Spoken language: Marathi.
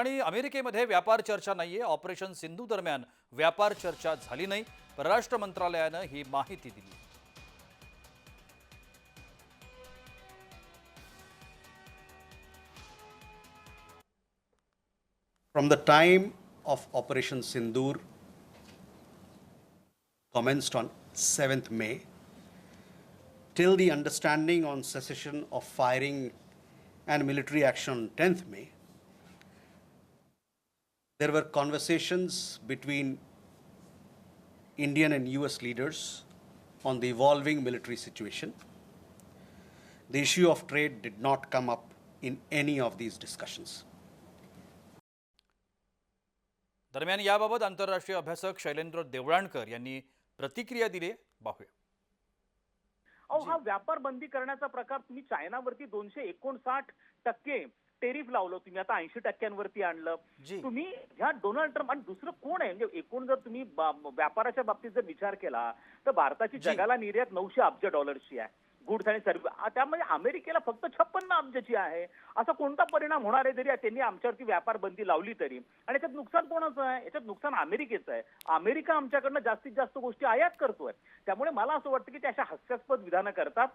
आणि अमेरिकेमध्ये व्यापार चर्चा नाही आहे ऑपरेशन सिंधू दरम्यान व्यापार चर्चा झाली नाही परराष्ट्र मंत्रालयानं ही माहिती दिली From the time of Operation Sindoor commenced on 7th May till the understanding on cessation of firing and military action on 10th May, there were conversations between Indian and US leaders on the evolving military situation. The issue of trade did not come up in any of these discussions. दरम्यान याबाबत आंतरराष्ट्रीय अभ्यासक शैलेंद्र देवळाणकर यांनी प्रतिक्रिया दिली पाहूया अहो हा व्यापार बंदी करण्याचा प्रकार तुम्ही चायनावरती दोनशे एकोणसाठ टक्के टेरिफ लावलं तुम्ही आता ऐंशी टक्क्यांवरती आणलं. तुम्ही ह्या डोनाल्ड ट्रम्प आणि दुसरं कोण आहे? म्हणजे एकूण जर तुम्ही व्यापाराच्या बाबतीत जर विचार केला तर भारताची. जगाला निर्यात नऊशे अब्ज डॉलर्सची आहे. गुड्स आणि सर्व्हिस त्यामध्ये अमेरिकेला फक्त छप्पन्न अब्जची आहे. असा कोणता परिणाम होणार आहे जरी त्यांनी आमच्यावरती व्यापार बंदी लावली तरी? आणि याच्यात नुकसान कोणाचं आहे? याच्यात नुकसान अमेरिकेचं आहे. अमेरिका आमच्याकडनं जास्तीत जास्त गोष्टी आयात करतोय. त्यामुळे मला असं वाटतं की त्या अशा हास्यास्पद विधानं करतात.